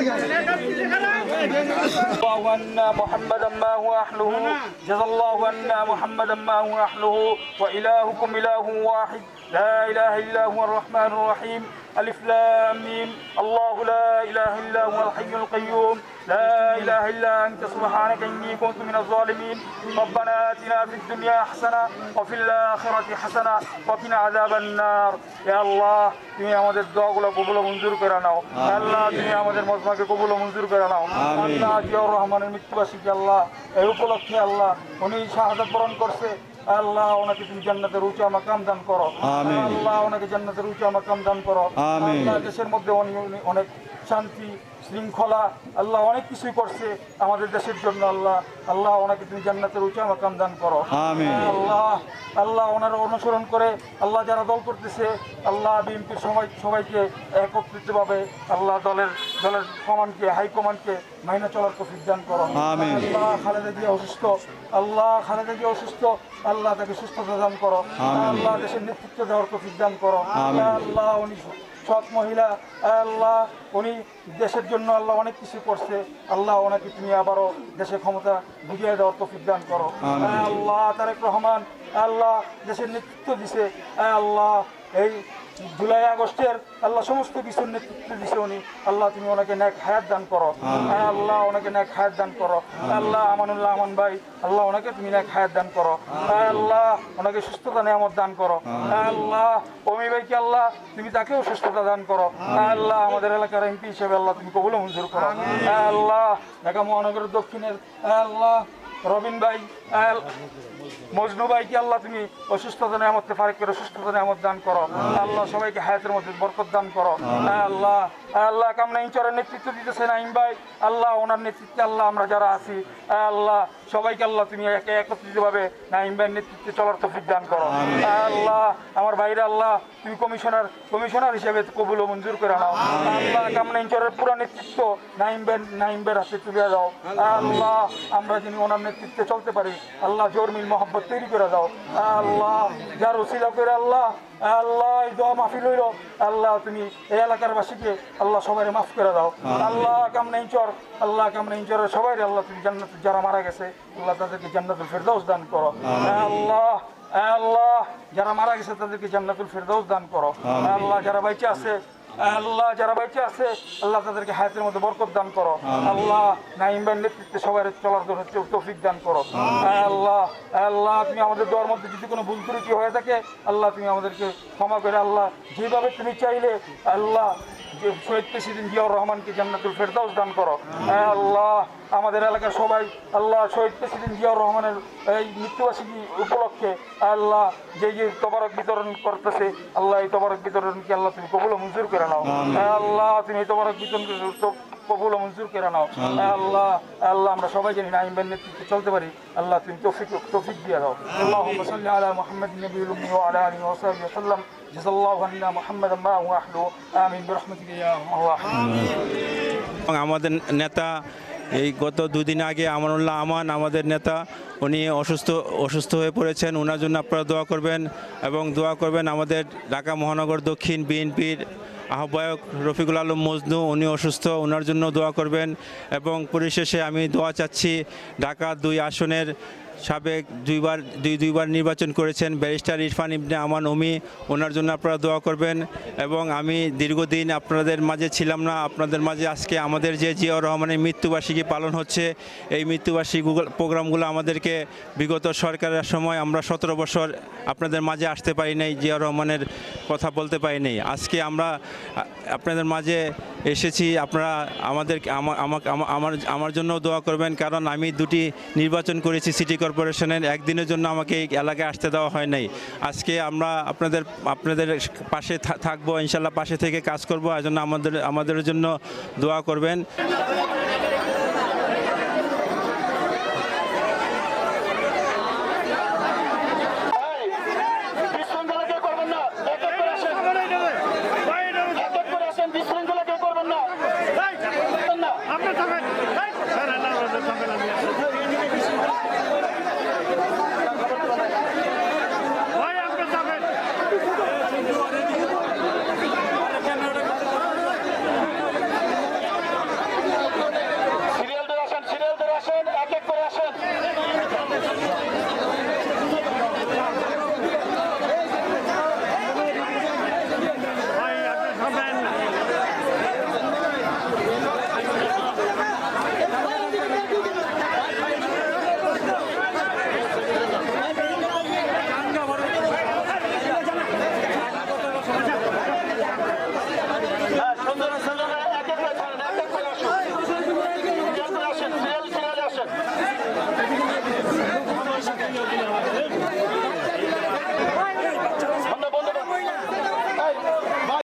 الله محمدا ما هو أهله جزا الله أن محمدا ما هو أهله وإلهكم إله واحد لا إله إلا هو الرحمن الرحيم ألف لام ميم الله لا إله إلا هو الحي القيوم لا إله إلا أنت سبحانك إني كنت من الظالمين ربنا آتنا في الدنيا حسنة وفي الآخرة حسنة وقنا عذاب النار يا الله তুমি আমাদের দোয়াগুলো কবুল ও মঞ্জুর করে নাও আল্লাহ তুমি আমাদের মজমাকে কবুল ও মঞ্জুর করে নাও আল্লাহ জিয়াউর রহমানের মৃত্যুবাসীকে আল্লাহ এই উপলক্ষে আল্লাহ উনি শাহাদত বরণ করছে আল্লাহ ওনাকে তুমি জান্নাতের উঁচু মাকাম দান করো। আল্লাহ ওনাকে জান্নাতের উঁচা মাকাম দান করো। আল্লাহ দেশের মধ্যে অনেক শান্তি শৃঙ্খলা আল্লাহ অনেক কিছুই করছে আমাদের দেশের জন্য আল্লাহ আল্লাহ ওনাকে তুমি জান্নাতের উঁচু মাকাম দান করো। আল্লাহ আল্লাহ ওনার অনুসরণ করে আল্লাহ যারা দল করতেছে আল্লাহ বিএনপির সবাই সবাইকে একত্রিতভাবে আল্লাহ দলের দলের কমান্ডকে হাইকমান্ডকে মাইনে চলার তফিক দান করো। আল্লাহ খালেদা জিয়া অসুস্থ আল্লাহ খালেদা জিয়া অসুস্থ আল্লাহ তাকে সুস্থতা দান করো। আল্লাহ দেশের নেতৃত্ব দেওয়ার তফিক দান করো। আল্লাহ উনি সৎ মহিলা আল্লাহ উনি দেশের জন্য আল্লাহ অনেক কিছু করছে। আল্লাহ ওনাকে তুমি আবারও দেশের ক্ষমতা বুঝিয়ে দেওয়ার তফিক দান করো। আল্লাহ তারেক রহমান আল্লাহ দেশের নেতৃত্ব দিছে। আল্লাহ এই জুলাই আগস্টের আল্লাহ সমস্ত কিছুর নেতৃত্ব দিছে উনি। আল্লাহ তুমি ওনাকে ন্যাক হায়াত দান করো। আল্লাহ ওনাকে ন্যাক হায়াত দান করো। আল্লাহ আমানুল্লাহ আমান ভাই আল্লাহ ওনাকে তুমি ন্যাক হায়াত দান করো। আল্লাহ ওনাকে সুস্থতা নিয়ামত দান করো। আল্লাহ অমি ভাইকে আল্লাহ তুমি তাকেও সুস্থতা দান করো। আল্লাহ আমাদের এলাকার এমপি হিসেবে আল্লাহ তুমি কবুল মঞ্জুর করো। আল্লাহ ঢাকা মহানগরের দক্ষিণের আল্লাহ রবিন ভাই মজনু ভাইকে আল্লাহ তুমি অসুস্থতা নিয়ামতকে ফারেক করে সুস্থতা নিয়ামত দান করো। আল্লাহ সবাইকে হায়াতের মধ্যে বরকত দান করো। আল্লাহ আল্লাহ কামনা ইঞ্চরের নেতৃত্ব দিতেছে নাইম ভাই। আল্লাহ ওনার নেতৃত্বে আল্লাহ আমরা যারা আছি আল্লাহ সবাইকে আল্লাহ তুমি একে একত্রিতভাবে নাইম ভাইয়ের নেতৃত্বে চলার তফিক দান করো। আল্লাহ আমার ভাইরা আল্লাহ তুমি কমিশনার কমিশনার হিসেবে কবুল ও মঞ্জুর করে নাও। আল্লাহ কামনা ইঞ্চরের পুরো নেতৃত্ব নাইম ভাই নাইম ভাইয়ের হাতে তুলে দাও। আল্লাহ আমরা যিনি ওনার নেতৃত্বে চলতে পারি। আল্লাহ জোরমিল মোহাম্মদ তৈরি করে দাও। আল্লাহ যার ওসিলা করে আল্লাহ আল্লাহ এই দোয়া মাফি লইল আল্লাহ তুমি এই এলাকার বাসীকে আল্লাহ সবাই মাফ করে দাও। আল্লাহ কামনা ইঞ্চর আল্লাহ কামনা ইঞ্চরের সবাই আল্লাহ তুমি জান্নাত যারা মারা গেছে আল্লাহ তাদেরকে জান্নাতুল ফেরদাউস দান করো। আল্লাহ আল্লাহ যারা মারা গেছে তাদেরকে জান্নাতুল ফেরদাউস দান করো। আল্লাহ যারা বাইচে আছে আল্লাহ যারা বেঁচে আছে আল্লাহ তাদেরকে হায়াতের মধ্যে বরকত দান করো। আল্লাহ নাইম ভাইয়ের নেতৃত্বে সবাই চলার জন্য তৌফিক দান করো। আল্লাহ আল্লাহ তুমি আমাদের দোয়ার মধ্যে যদি কোনো ভুল ত্রুটি হয়ে থাকে আল্লাহ তুমি আমাদেরকে ক্ষমা করে আল্লাহ যেভাবে তুমি চাইলে আল্লাহ যে শহীদ প্রেসিডেন্ট জিয়াউর রহমানকে জান্নাতুল ফেরদাউস দান করো। আল্লাহ আমাদের এলাকার সবাই আল্লাহ শহীদ প্রেসিডেন্ট জিয়াউর রহমানের এই মৃত্যুবার্ষিকী উপলক্ষে আল্লাহ যে যে তবারক বিতরণ করতেছে আল্লাহ এই তবারক বিতরণকে আল্লাহ তুমি কবুল মঞ্জুর করে নাও। আল্লাহ তুমি এই তবারক বিতরণ কবুল মঞ্জুর করে নাও। আল্লাহ আল্লাহ আমরা সবাই জানি না ইমবেন নেতৃত্বে চলতে পারি। আল্লাহ তুমি তৌফিক তৌফিক দিয়ে দাও। আল্লাহ সাল্লি আলা মুহাম্মদ নবীল উম্মি ওয়া আলা আলিহি ওয়া সাহবিহি ওয়া সাল্লাম। জাযাল্লাহু আন্না মুহাম্মাদান মা হুয়া আহলু আমিন। বিরহমাতিকা ইয়া এবং আমাদের নেতা এই গত দুদিন আগে আমানুল্লাহ আমান আমাদের নেতা উনি অসুস্থ অসুস্থ হয়ে পড়েছেন। ওনার জন্য আপনারা দোয়া করবেন এবং দোয়া করবেন আমাদের ঢাকা মহানগর দক্ষিণ বিএনপির আহ্বায়ক রফিকুল আলম মজনু, উনি অসুস্থ ওনার জন্য দোয়া করবেন এবং পরিশেষে আমি দোয়া চাচ্ছি ঢাকা দুই আসনের সাবেক দুইবার, দুই, দুইবার নির্বাচন করেছেন ব্যারিস্টার ইরফান ইবনে আমান ওমি ওনার জন্য আপনারা দোয়া করবেন এবং আমি দীর্ঘদিন আপনাদের মাঝে ছিলাম না, আপনাদের মাঝে আজকে আমাদের যে জিয়াউর রহমানের মৃত্যুবার্ষিকী পালন হচ্ছে, এই মৃত্যুবার্ষিকী প্রোগ্রামগুলো আমাদেরকে বিগত সরকারের সময় আমরা সতেরো বছর আপনাদের মাঝে আসতে পারি নাই, জিয়াউর রহমানের কথা বলতে পারি নাই। আজকে আমরা আপনাদের মাঝে এসেছি, আপনারা আমাদের আমা- আমা- আমা- আমার আমার জন্য দোয়া করবেন, কারণ আমি দুটি নির্বাচন করেছি সিটি কর্পোরেশনের একদিনের জন্য আমাকে এই এলাকায় আসতে দেওয়া হয় নাই। আজকে আমরা আপনাদের আপনাদের পাশে থাকব, ইনশাল্লাহ পাশে থেকে কাজ করব, এজন্য জন্য আমাদের আমাদের জন্য দোয়া করবেন।